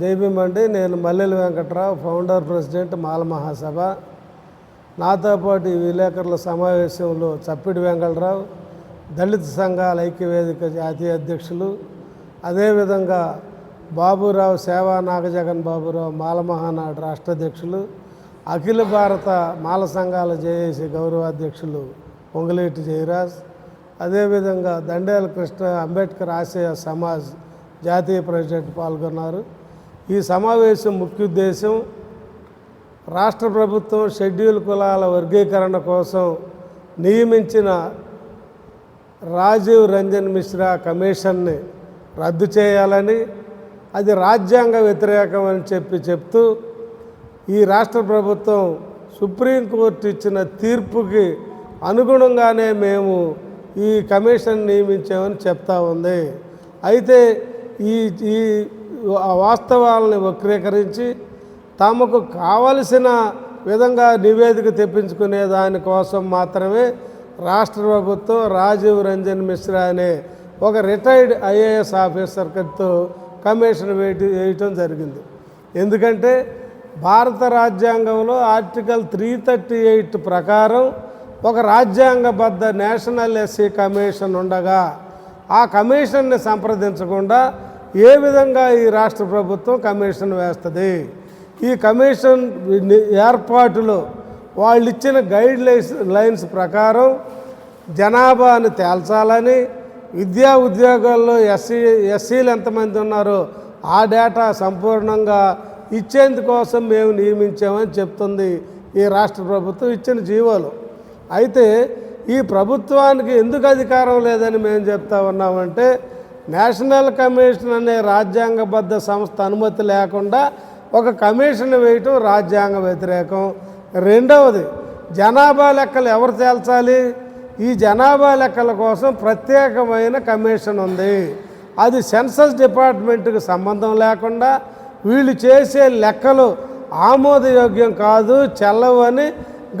జైభీమ్ అండి నేను Mallela Venkatrao founder president Mala Mahasabha నాతో పాటు ఈ విలేకరుల సమావేశంలో చప్పిడి వెంకటరావు దళిత సంఘాల ఐక్యవేదిక జాతీయ అధ్యక్షులు. అదేవిధంగా బాబురావు సేవా నాగజగన్ బాబురావు మాల మహానాడు రాష్ట్ర అధ్యక్షులు. అఖిల భారత మాల సంఘాల జేఏసీ గౌరవాధ్యక్షులు పొంగులేటి జయరాజ్. అదేవిధంగా దండేల కృష్ణ అంబేద్కర్ ఆశయ సమాజ్ జాతీయ ప్రెసిడెంట్ పాల్గొన్నారు. ఈ సమావేశం ముఖ్య ఉద్దేశం రాష్ట్ర ప్రభుత్వం షెడ్యూల్ కులాల వర్గీకరణ కోసం నియమించిన రాజీవ్ రంజన్ మిశ్రా కమిషన్ని రద్దు చేయాలని అది రాజ్యాంగ వ్యతిరేకం అని చెప్పి చెప్తూ ఈ రాష్ట్ర ప్రభుత్వం సుప్రీంకోర్టు ఇచ్చిన తీర్పుకి అనుగుణంగానే మేము ఈ కమిషన్ నియమించామని చెప్తా ఉంది. అయితే ఈ ఈ వాస్తవాలని వక్రీకరించి తమకు కావలసిన విధంగా నివేదిక తెప్పించుకునే దానికోసం మాత్రమే రాష్ట్ర ప్రభుత్వం రాజీవ్ రంజన్ మిశ్రా అనే ఒక రిటైర్డ్ ఐఏఎస్ ఆఫీసర్తో కమిషన్ వేయటం వేయటం జరిగింది. ఎందుకంటే భారత రాజ్యాంగంలో ఆర్టికల్ త్రీ థర్టీ ఎయిట్ ప్రకారం ఒక రాజ్యాంగబద్ధ నేషనల్ ఎస్సీ కమిషన్ ఉండగా ఆ కమిషన్ని సంప్రదించకుండా ఏ విధంగా ఈ రాష్ట్ర ప్రభుత్వం కమిషన్ వేస్తుంది? ఈ కమిషన్ ఏర్పాటులో వాళ్ళు ఇచ్చిన గైడ్ లైన్స్ లైన్స్ ప్రకారం జనాభాను తేల్చాలని విద్యా ఉద్యోగాల్లో ఎస్సీ ఎస్సీలు ఎంతమంది ఉన్నారో ఆ డేటా సంపూర్ణంగా ఇచ్చేందుకోసం మేము నియమించామని చెప్తుంది ఈ రాష్ట్ర ప్రభుత్వం ఇచ్చిన జీవోలు. అయితే ఈ ప్రభుత్వానికి ఎందుకు అధికారం లేదని మేము చెప్తా ఉన్నామంటే నేషనల్ కమిషన్ అనే రాజ్యాంగబద్ధ సంస్థ అనుమతి లేకుండా ఒక కమిషన్ వేయటం రాజ్యాంగ వ్యతిరేకం. రెండవది జనాభా లెక్కలు ఎవరు తేల్చాలి? ఈ జనాభా లెక్కల కోసం ప్రత్యేకమైన కమిషన్ ఉంది. అది సెన్సస్ డిపార్ట్మెంట్కి సంబంధం లేకుండా వీళ్ళు చేసే లెక్కలు ఆమోదయోగ్యం కాదు చెల్లవని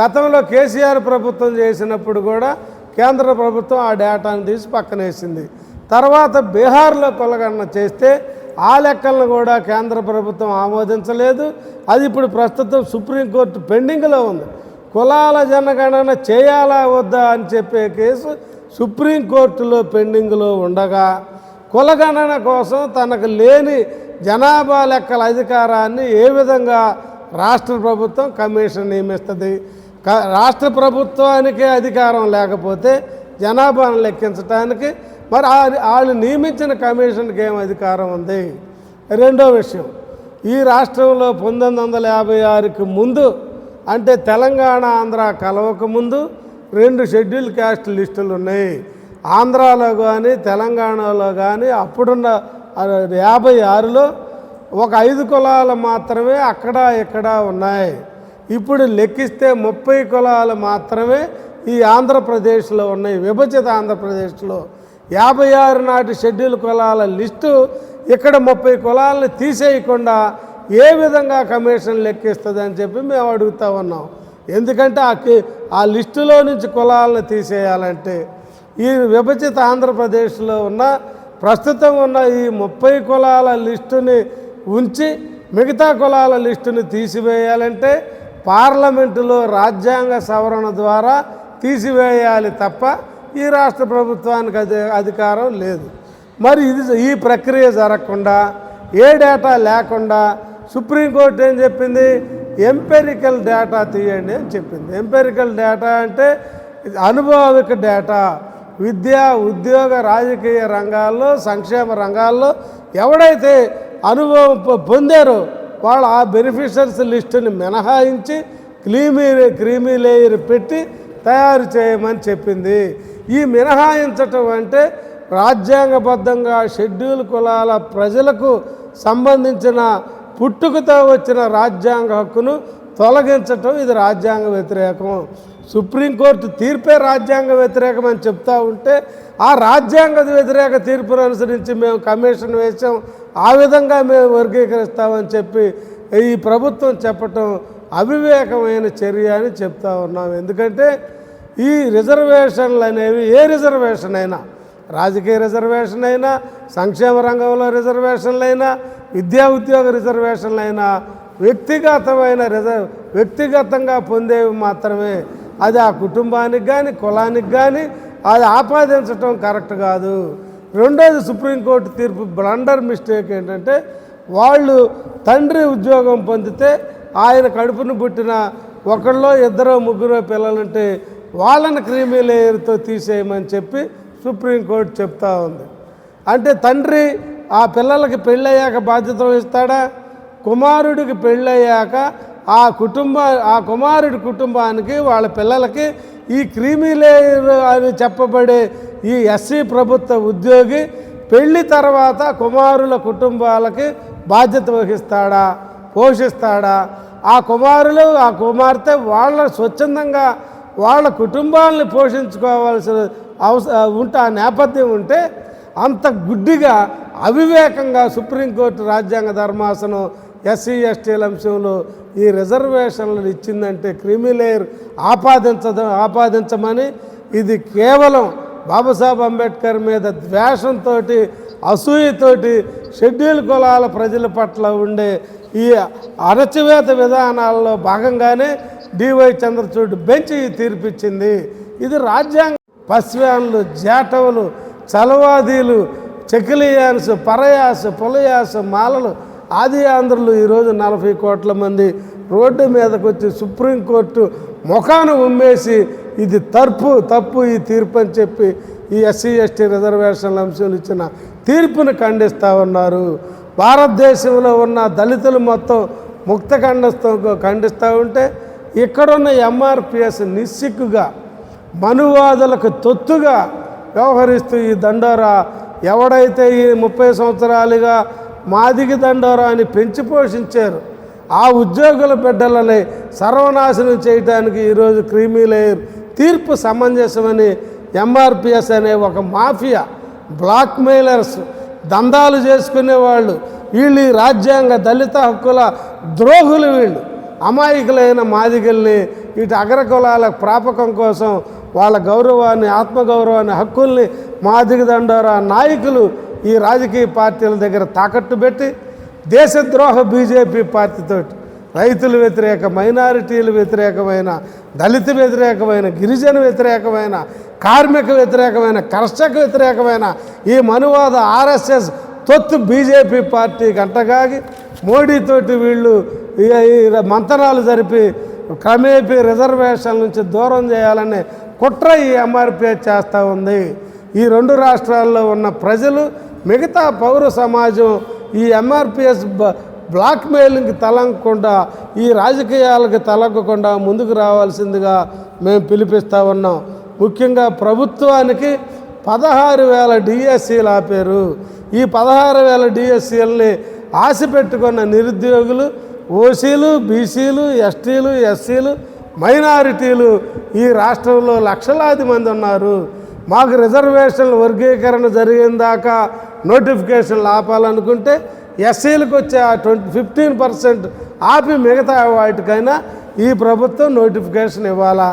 గతంలో కేసీఆర్ ప్రభుత్వం చేసినప్పుడు కూడా కేంద్ర ప్రభుత్వం ఆ డేటాను తీసి పక్కనేసింది తర్వాత బీహార్లో కొలగన్న చేస్తే ఆ లెక్కలను కూడా కేంద్ర ప్రభుత్వం ఆమోదించలేదు. అది ఇప్పుడు ప్రస్తుతం సుప్రీంకోర్టు పెండింగ్లో ఉంది. కులాల జనగణన చేయాలా వద్దా అని చెప్పే కేసు సుప్రీంకోర్టులో పెండింగ్లో ఉండగా కులగణన కోసం తనకు లేని జనాభా లెక్కల అధికారాన్ని ఏ విధంగా రాష్ట్ర ప్రభుత్వం కమిషన్ నియమిస్తుంది? క- రాష్ట్ర ప్రభుత్వానికే అధికారం లేకపోతే జనాభాను లెక్కించడానికి మరి ఆ- వాళ్ళు నియమించిన కమిషన్కి ఏం అధికారం ఉంది? రెండో విషయం. ఈ రాష్ట్రంలో పంతొమ్మిది వందల యాభై ఆరుకి ముందు అంటే తెలంగాణ ఆంధ్ర కలవక ముందు రెండు షెడ్యూల్ క్యాస్ట్ లిస్టులు ఉన్నాయి. ఆంధ్రాలో కానీ తెలంగాణలో కానీ అప్పుడున్న యాభై ఆరులో ఒక ఐదు కులాలు మాత్రమే అక్కడ ఇక్కడ ఉన్నాయి. ఇప్పుడు లెక్కిస్తే ముప్పై కులాలు మాత్రమే ఈ ఆంధ్రప్రదేశ్లో ఉన్నాయి. విభజిత ఆంధ్రప్రదేశ్లో యాభై ఆరు నాటి షెడ్యూల్ కులాల లిస్టు ఇక్కడ ముప్పై కులాలను తీసేయకుండా ఏ విధంగా కమిషన్ లెక్కిస్తుంది అని చెప్పి మేము అడుగుతా ఉన్నాం. ఎందుకంటే ఆ కి- ఆ లిస్టులో నుంచి కులాలను తీసేయాలంటే ఈ విభజిత ఆంధ్రప్రదేశ్లో ఉన్న ప్రస్తుతం ఉన్న ఈ ముప్పై కులాల లిస్టుని ఉంచి మిగతా కులాల లిస్టుని తీసివేయాలంటే పార్లమెంటులో రాజ్యాంగ సవరణ ద్వారా తీసివేయాలి తప్ప ఈ రాష్ట్ర ప్రభుత్వానికి అది అధికారం లేదు. మరి ఇది ఈ ప్రక్రియ జరగకుండా ఏ డేటా లేకుండా సుప్రీంకోర్టు ఏం చెప్పింది? ఎంపెరికల్ డేటా తీయండి అని చెప్పింది. ఎంపెరికల్ డేటా అంటే అనుభవిక డేటా. విద్య ఉద్యోగ రాజకీయ రంగాల్లో సంక్షేమ రంగాల్లో ఎవడైతే అనుభవం పొందారో వాళ్ళు ఆ బెనిఫిషరీస్ లిస్టుని మినహాయించి క్లీమీ క్రీమీ లేయర్ పెట్టి తయారు చేయమని చెప్పింది. ఈ మినహాయించటం అంటే రాజ్యాంగబద్ధంగా షెడ్యూల్ కులాల ప్రజలకు సంబంధించిన పుట్టుకతో వచ్చిన రాజ్యాంగ హక్కును తొలగించటం ఇది రాజ్యాంగ వ్యతిరేకం సుప్రీంకోర్టు తీర్పే రాజ్యాంగ వ్యతిరేకం అని చెప్తా ఉంటే ఆ రాజ్యాంగ వ్యతిరేక తీర్పును అనుసరించి మేము కమిషన్ వేసాం ఆ విధంగా మేము వర్గీకరిస్తామని చెప్పి ఈ ప్రభుత్వం చెప్పటం అవివేకమైన చర్య అని చెప్తా ఉన్నాం. ఎందుకంటే ఈ రిజర్వేషన్లు అనేవి ఏ రిజర్వేషన్ అయినా రాజకీయ రిజర్వేషన్ అయినా సంక్షేమ రంగంలో రిజర్వేషన్లు అయినా విద్యా ఉద్యోగ రిజర్వేషన్లు అయినా వ్యక్తిగతమైన రిజర్వ్ వ్యక్తిగతంగా పొందేవి మాత్రమే. అది ఆ కుటుంబానికి కానీ కులానికి కానీ అది ఆపాదించటం కరెక్ట్ కాదు. రెండోది సుప్రీంకోర్టు తీర్పు బ్లండర్ మిస్టేక్ ఏంటంటే వాళ్ళు తండ్రి ఉద్యోగం పొందితే ఆయన కడుపును పుట్టిన ఒకళ్ళో ఇద్దరో ముగ్గురో పిల్లలుంటే వాళ్ళని క్రీమీ లేయర్తో తీసేయమని చెప్పి సుప్రీంకోర్టు చెప్తా ఉంది. అంటే తండ్రి ఆ పిల్లలకి పెళ్ళయ్యాక బాధ్యత వహిస్తాడా? కుమారుడికి పెళ్ళయ్యాక ఆ కుటుంబ ఆ కుమారుడి కుటుంబానికి వాళ్ళ పిల్లలకి ఈ క్రీమీ లేయర్ అని చెప్పబడే ఈ ఎస్సీ ప్రభుత్వ ఉద్యోగి పెళ్ళి తర్వాత కుమారుల కుటుంబాలకి బాధ్యత వహిస్తాడా? పోషిస్తాడా? ఆ కుమారులు ఆ కుమార్తె వాళ్ళ స్వచ్ఛందంగా వాళ్ళ కుటుంబాలను పోషించుకోవాల్సిన అవస ఉంటే ఆ నేపథ్యం ఉంటే అంత గుడ్డిగా అవివేకంగా సుప్రీంకోర్టు రాజ్యాంగ ధర్మాసనం ఎస్సీ ఎస్టీల అంశంలో ఈ రిజర్వేషన్లు ఇచ్చిందంటే క్రిమిలేయర్ ఆపాదించద ఆపాదించమని ఇది కేవలం బాబాసాహెబ్ అంబేద్కర్ మీద ద్వేషంతో అసూయతోటి షెడ్యూల్ కులాల ప్రజల పట్ల ఉండే ఈ అణచివేత విధానాల్లో భాగంగానే డివై చంద్రచూడ్ బెంచ్ ఈ తీర్పిచ్చింది. ఇది రాజ్యాంగ పశ్వాన్లు జాటవులు చలవాదీలు చెకిలియాన్స్ పరయాస పులయాస మాలలు ఆది ఆంధ్రులు ఈరోజు నలభై కోట్ల మంది రోడ్డు మీదకు వచ్చి సుప్రీంకోర్టు ముఖాను ఉమ్మేసి ఇది తప్పు తప్పు ఈ తీర్పు అని చెప్పి ఈ ఎస్సీ ఎస్టీ రిజర్వేషన్ల అంశాలు ఇచ్చిన తీర్పును ఖండిస్తూ ఉన్నారు. భారతదేశంలో ఉన్న దళితులు మొత్తం ముక్త ఖండస్తో ఖండిస్తూ ఉంటే ఇక్కడున్న ఎంఆర్పిఎస్ నిస్సిగ్గుగా మనువాదులకు తొత్తుగా వ్యవహరిస్తూ ఈ దండోరా ఎవడైతే ఈ ముప్పై సంవత్సరాలుగా మాదిగి దండోరా అని పెంచి పోషించారు ఆ ఉద్యోగుల బిడ్డలని సర్వనాశనం చేయడానికి ఈరోజు క్రీమీ లేయర్ తీర్పు సమంజసమని ఎంఆర్పిఎస్ అనే ఒక మాఫియా బ్లాక్ మెయిలర్స్ దందాలు చేసుకునేవాళ్ళు. వీళ్ళు రాజ్యాంగ దళిత హక్కుల ద్రోహులు వీళ్ళు. అమాయకులైన మాదిగల్ని ఇటు అగ్రకులాల ప్రాపకం కోసం వాళ్ళ గౌరవాన్ని ఆత్మగౌరవాన్ని హక్కుల్ని మాదిగ దండోరా నాయకులు ఈ రాజకీయ పార్టీల దగ్గర తాకట్టు పెట్టి దేశద్రోహ బీజేపీ పార్టీతోటి రైతులు వ్యతిరేక మైనారిటీలు వ్యతిరేకమైన దళిత వ్యతిరేకమైన గిరిజన వ్యతిరేకమైన కార్మిక వ్యతిరేకమైన కర్షక వ్యతిరేకమైన ఈ మనువాద ఆర్ఎస్ఎస్ తొత్తు బీజేపీ పార్టీ గంటగాగి మోడీతోటి వీళ్ళు ఈ మంతనాలు జరిపి క్రమేపీ రిజర్వేషన్ నుంచి దూరం చేయాలనే కుట్ర ఈ ఎంఆర్పిఎస్ చేస్తూ ఉంది. ఈ రెండు రాష్ట్రాల్లో ఉన్న ప్రజలు మిగతా పౌర సమాజం ఈ ఎంఆర్పిఎస్ బ్లాక్ మెయిలింగ్కి ఈ రాజకీయాలకు తలగకుండా ముందుకు రావాల్సిందిగా మేము పిలిపిస్తూ ఉన్నాం. ముఖ్యంగా ప్రభుత్వానికి పదహారు వేల డిఎస్సీలు ఆపారు. ఈ పదహారు వేల డిఎస్సీలని ఆశ పెట్టుకున్న నిరుద్యోగులు ఓసీలు బీసీలు ఎస్టీలు ఎస్సీలు మైనారిటీలు ఈ రాష్ట్రంలో లక్షలాది మంది ఉన్నారు. మాకు రిజర్వేషన్ల వర్గీకరణ జరిగిన దాకా నోటిఫికేషన్లు ఆపాలనుకుంటే ఎస్సీలకు వచ్చే ట్వంటీ ఫిఫ్టీన్ పర్సెంట్ ఆపి మిగతా వాటికైనా ఈ ప్రభుత్వం నోటిఫికేషన్ ఇవ్వాలా?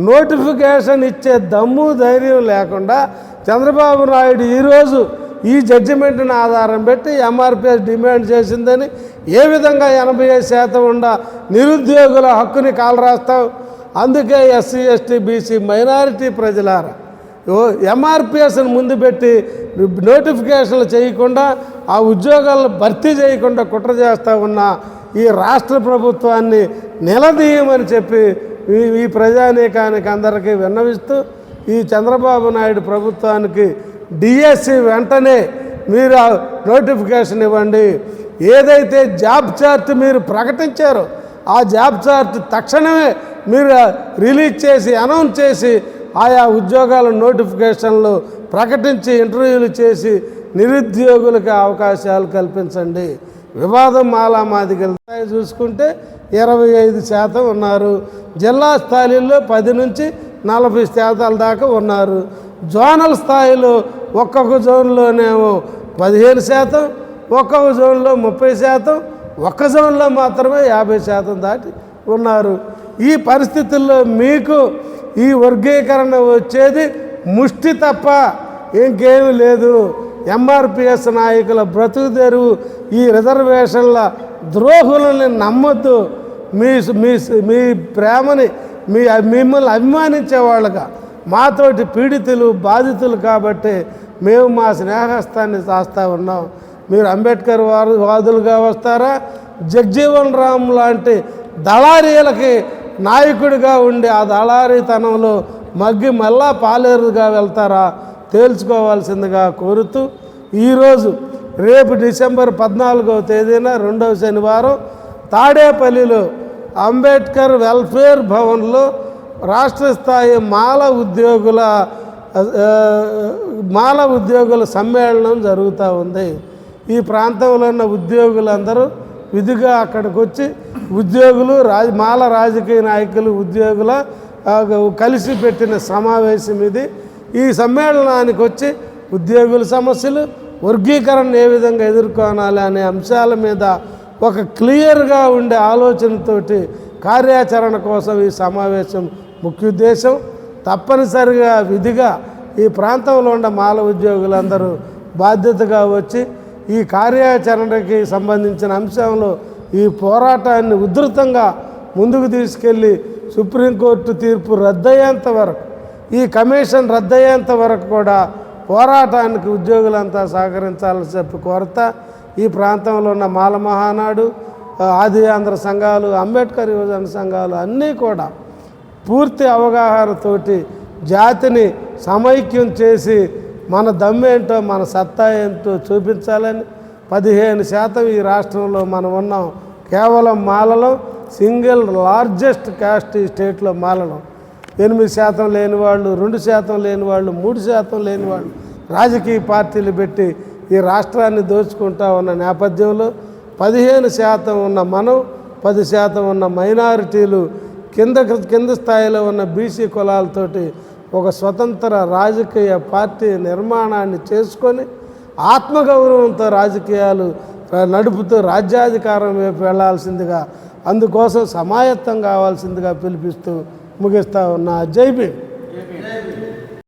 నోటిఫికేషన్ ఇచ్చే దమ్ము ధైర్యం లేకుండా చంద్రబాబు నాయుడు ఈరోజు ఈ జడ్జిమెంట్ని ఆధారం పెట్టి ఎంఆర్పిఎస్ డిమాండ్ చేసిందని ఏ విధంగా ఎనభై ఐదు శాతం ఉండ నిరుద్యోగుల హక్కుని కాలరాస్తాం అందుకే ఎస్సీ ఎస్టీ బీసీ మైనారిటీ ప్రజలారా ఎంఆర్పిఎస్ని ముందు పెట్టి నోటిఫికేషన్లు చేయకుండా ఆ ఉద్యోగాలను భర్తీ చేయకుండా కుట్ర చేస్తూ ఉన్న ఈ రాష్ట్ర ప్రభుత్వాన్ని నిలదీయమని చెప్పి ఈ ప్రజానీకానికి అందరికీ విన్నవిస్తూ ఈ చంద్రబాబు నాయుడు ప్రభుత్వానికి డిఎస్సి వెంటనే మీరు నోటిఫికేషన్ ఇవ్వండి. ఏదైతే జాబ్ చార్ట్ మీరు ప్రకటించారో ఆ జాబ్ చార్ట్ తక్షణమే మీరు రిలీజ్ చేసి అనౌన్స్ చేసి ఆయా ఉద్యోగాల నోటిఫికేషన్లు ప్రకటించి ఇంటర్వ్యూలు చేసి నిరుద్యోగులకు అవకాశాలు కల్పించండి. వివాదం మాలామాదిగల స్థాయి చూసుకుంటే ఇరవై ఐదు శాతం ఉన్నారు. జిల్లా స్థాయిలో పది నుంచి నలభై శాతాల దాకా ఉన్నారు. జోనల్ స్థాయిలో ఒక్కొక్క జోన్లోనేమో పదిహేను శాతం ఒక్కొక్క జోన్లో ముప్పై శాతం ఒక్క జోన్లో మాత్రమే యాభై శాతం దాటి ఉన్నారు. ఈ పరిస్థితుల్లో మీకు ఈ వర్గీకరణ వచ్చేది ముష్టి తప్ప ఇంకేమీ లేదు. ఎంఆర్పిఎస్ నాయకుల బ్రతుకు తెరువు ఈ రిజర్వేషన్ల ద్రోహులని నమ్మొద్దు. మీ మీ మీ ప్రేమని మీ మిమ్మల్ని అభిమానించే వాళ్ళగా మాతోటి పీడితులు బాధితులు కాబట్టి మేము మా స్నేహస్థాన్ని చేస్తూ ఉన్నాం. మీరు అంబేద్కర్ వారు వాదులుగా వస్తారా? జగ్జీవన్ రామ్ లాంటి దళారీలకి నాయకుడిగా ఉండి ఆ దళారీతనంలో మగ్గి మళ్ళా పాలేరుగా వెళ్తారా? తేల్చుకోవాల్సిందిగా కోరుతూ ఈరోజు రేపు డిసెంబర్ పద్నాలుగవ తేదీన రెండవ శనివారం తాడేపల్లిలో అంబేద్కర్ వెల్ఫేర్ భవన్లో రాష్ట్ర స్థాయి మాల ఉద్యోగుల మాల ఉద్యోగుల సమ్మేళనం జరుగుతూ ఉంది. ఈ ప్రాంతంలో ఉన్న ఉద్యోగులందరూ విధిగా అక్కడికి వచ్చి ఉద్యోగులు రాజ మాల రాజకీయ నాయకులు ఉద్యోగుల కలిసి పెట్టిన సమావేశం ఇది. ఈ సమ్మేళనానికి వచ్చి ఉద్యోగుల సమస్యలు వర్గీకరణ ఏ విధంగా ఎదుర్కోనాలి అనే అంశాల మీద ఒక క్లియర్గా ఉండే ఆలోచనతోటి కార్యాచరణ కోసం ఈ సమావేశం ముఖ్య ఉద్దేశం తప్పనిసరిగా విధిగా ఈ ప్రాంతంలో ఉన్న మాల ఉద్యోగులందరూ బాధ్యతగా వచ్చి ఈ కార్యాచరణకి సంబంధించిన అంశంలో ఈ పోరాటాన్ని ఉధృతంగా ముందుకు తీసుకెళ్ళి సుప్రీంకోర్టు తీర్పు రద్దయ్యేంత వరకు ఈ కమిషన్ రద్దయ్యేంత వరకు కూడా పోరాటానికి ఉద్యోగులంతా సహకరించాలని చెప్పి కొరత ఈ ప్రాంతంలో ఉన్న మాల మహానాడు ఆది ఆంధ్ర సంఘాలు అంబేద్కర్ యువజన సంఘాలు అన్నీ కూడా పూర్తి అవగాహనతోటి జాతిని సమైక్యం చేసి మన దమ్మేంటో మన సత్తా ఏంటో చూపించాలని పదిహేను శాతం ఈ రాష్ట్రంలో మనం ఉన్నాం. కేవలం మాలలో సింగిల్ లార్జెస్ట్ క్యాస్ట్ ఈ స్టేట్లో మాలడం ఎనిమిది శాతం లేని వాళ్ళు రెండు శాతం లేని వాళ్ళు మూడు శాతం లేని వాళ్ళు రాజకీయ పార్టీలు పెట్టి ఈ రాష్ట్రాన్ని దోచుకుంటా ఉన్న నేపథ్యంలో పదిహేను శాతం ఉన్న మనం పది శాతం ఉన్న మైనారిటీలు కింద కింద స్థాయిలో ఉన్న బీసీ కులాలతోటి ఒక స్వతంత్ర రాజకీయ పార్టీ నిర్మాణాన్ని చేసుకొని ఆత్మగౌరవంతో రాజకీయాలు నడుపుతూ రాజ్యాధికారం వైపు వెళ్ళాల్సిందిగా అందుకోసం సమాయత్తం కావాల్సిందిగా పిలిపిస్తూ ముగిస్తా ఉన్నా. జైబీ